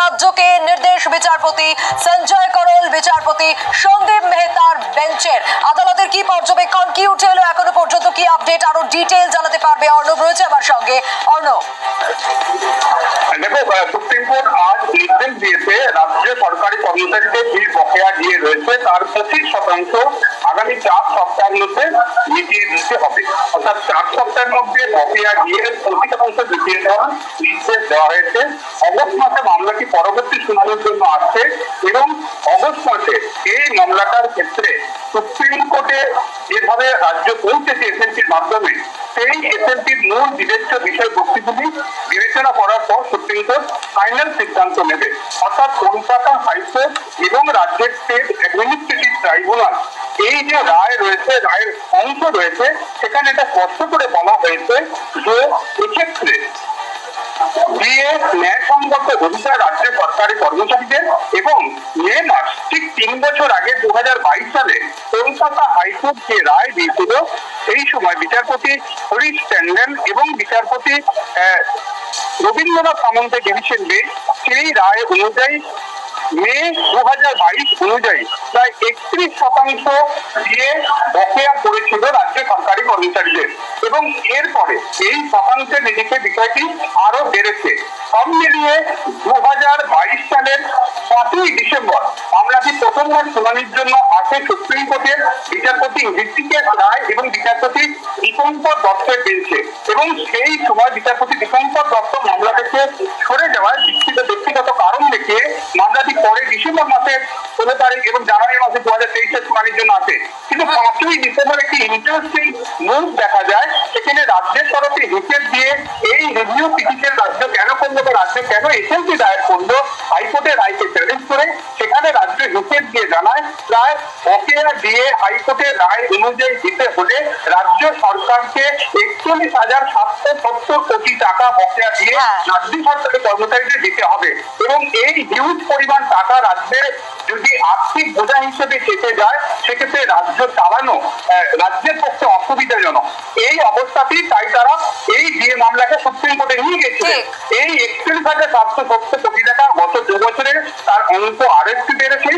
রাজ্যকে নির্দেশ বিচারপতি সঞ্জয় করল। বিচারপতি সন্দীপ মেহতার বেঞ্চের আদালতের কি পর্যবেক্ষণ, কি উঠে এলো এখনও পর্যন্ত, কি আপডেট, আরও ডিটেল জানাতে পারবে অর্ণব রয়েছে আমার সঙ্গে। অর্ণব। দেখো সুপ্রিম কোর্ট আজ নির্দেশ দিয়েছে, রাজ্য সরকারি কর্মচারীদের যে বকেয়া দিয়ে রয়েছে, তার পঁচিশ শতাংশ আগামী চার সপ্তাহের মধ্যে মিটিয়ে দিতে হবে। অর্থাৎ চার সপ্তাহের মধ্যে বকেয়া দিয়ে পঁচিশ শতাংশ মিটিয়ে দেওয়ার নির্দেশ দেওয়া হয়েছে। অগস্ট মাসে মামলাটি পরবর্তী শুনানির জন্য আসছে এবং অগস্ট মাসে এই মামলাটার ক্ষেত্রে সুপ্রিম কোর্টে যেভাবে রাজ্য পৌঁছেছে এসএনসির মাধ্যমে, সেই এসএনসির মূল বিবেচ্য বিষয়বস্তুগুলি বিবেচনা করার পর সুপ্রিম কোর্ট ফাইনাল সিদ্ধান্ত নেবে। অর্থাৎ কলকাতা হাইকোর্ট এবং রাজ্যের স্টেট অ্যাডমিনিস্ট্রেটিভ ট্রাইব্যুনাল এই যে রায় রয়েছে, রায়ের অংশ রয়েছে, সেখানে এটা স্পষ্ট করে বলা হয়েছে যে এক্ষেত্রে কলকাতা হাইকোর্ট যে রায় দিয়েছিল সময় বিচারপতি হরিশ ট্যান্ডন এবং বিচারপতি রবীন্দ্রনাথ সামন্ত ডিভিশন বেঞ্চ সেই রায় অনুযায়ী মে দু হাজার বাইশ অনুযায়ী প্রায় দিয়ে বকেয়া করেছিল রাজ্য সরকারি কর্মচারীদের। এবং এরপরে এই শতাংশের নিরিখে বিষয়টি আরও বেড়েছে। সব মিলিয়ে দু হাজার বাইশ সালের পাঁচই ডিসেম্বর মামলাটি প্রথমবার শুনানির জন্য আসে সুপ্রিম কোর্টের বিচারপতি ঋষিকেশ রায় এবং বিচারপতি দীপঙ্কর দত্তের বেঞ্চে। এবং সেই সময় বিচারপতি দীপঙ্কর দত্ত মামলা দেখিয়ে মামলাটি পরে ডিসেম্বর মাসের ষোলো তারিখ এবং জানুয়ারি মাসে দু হাজার তেইশে শুনানির জন্য আসে কিন্তু পাঁচই ডিসেম্বর একটি ইন্টারেস্টিং মুভ দেখা যায়। সেখানে রাজ্যের তরফে হিসেব দিয়ে এই রিভিউ পিটিশন রাজ্য কেন করল বা রাজ্য কেন এসএলসি দায়ের করল, হাইকোর্টের রায়কে চ্যালেঞ্জ করে, সেখানে রাজ্য হিসেব দিয়ে জানায়, প্রায় বকেয়া দিয়ে হাইকোর্টের রায় অনুযায়ী দিতে হলে রাজ্য সরকারকে একচল্লিশ হাজার সাতশো সত্তর কোটি টাকা বকেয়া দিয়ে হ্যাঁ। রাজ্য সরকারি কর্মচারীদের দিতে হবে। এবং এই হিউজ পরিমাণ টাকা রাজ্যের যদি আর্থিক বোঝা হিসেবে চেপে যায় সেক্ষেত্রে রাজ্য চালানো রাজ্যের পক্ষে অসুবিধাজনক। এই অবস্থাতেই তাই তারা এই বিয়ে মামলাকে সুপ্রিম কোর্টে নিয়ে গেছিলেন এই একচল্লিশ হাজার সাতশো সত্তর কোটি টাকা গত দু বছরে তার অঙ্ক আর একটু বেড়েছে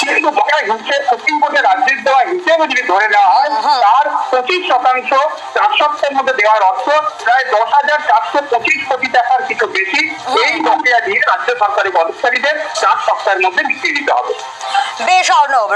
কিন্তু বকেয়া হিসেবে সুপ্রিম কোর্টে রাজ্যের দেওয়া হিসেবে যদি ধরে নেওয়া হয় তার পঁচিশ শতাংশ চার সপ্তাহের মধ্যে দেওয়ার অর্থ প্রায় দশ হাজার চারশো পঁচিশ কোটি টাকার কিছু বেশি এই বকেয়া দিয়ে রাজ্য সরকারি কর্মচারীদের চার সপ্তাহের মধ্যে মিটিয়ে দিতে হবে। বেশ অর্ণব